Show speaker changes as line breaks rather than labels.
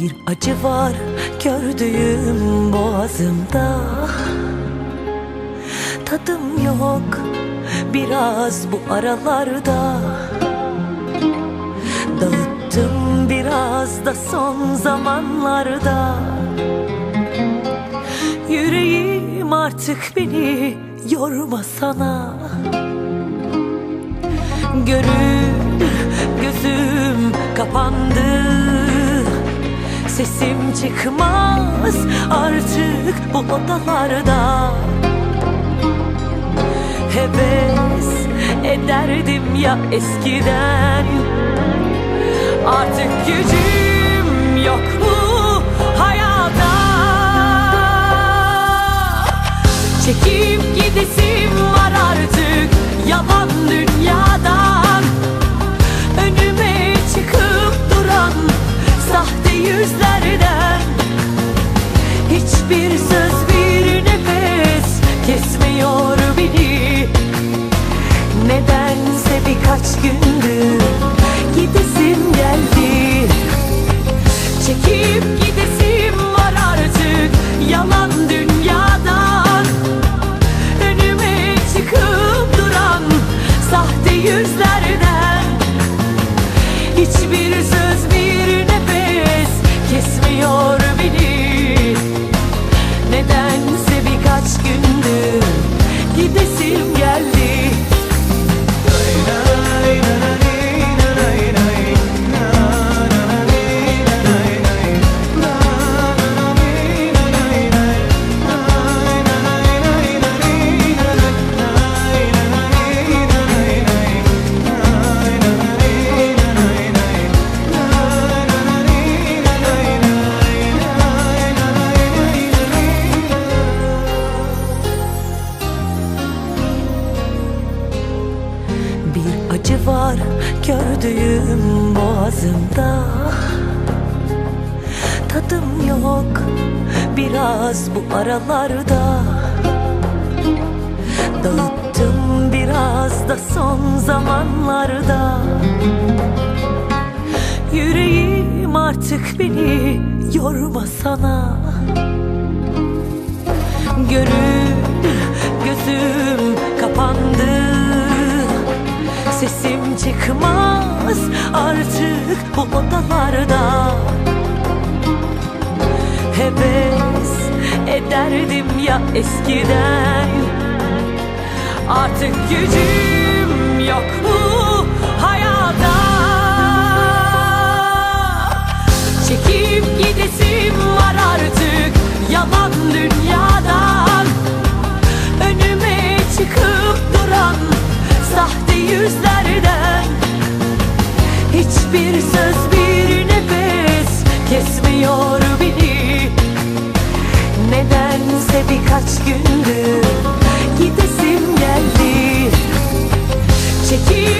Bir acı var gördüğüm boğazımda. Tadım yok biraz bu aralarda. Dağıttım biraz da son zamanlarda. Yüreğim artık beni yorma sana. Gönül gözüm kapandı Sesim çıkmaz artık bu odalarda. Heves ederdim ya eskiden. Artık gücüm Birkaç gündür gidesim geldi. Çekip gidesim var artık yalan dünyadan. Önüme çıkıp duran sahte yüzlerden. Hiçbir söz bir nefes kesmiyor beni. Nedense birkaç gündür gidesim geldi var gördüğüm boğazımda. Tadım yok biraz bu aralarda. Dağıttım biraz da son zamanlarda. Yüreğim artık beni yorma sana. Gönül gözüm kapandı çıkmaz artık bu odalarda. Heves ederdim ya eskiden. Artık gücüm yok mu hayata. Çekip gidesim var artık yalan dünyadan. Önüme çıkıp duran sahte yüzlerden Hiçbir söz bir nefes kesmiyor beni. Nedense birkaç gündür gidesim geldi. Çekil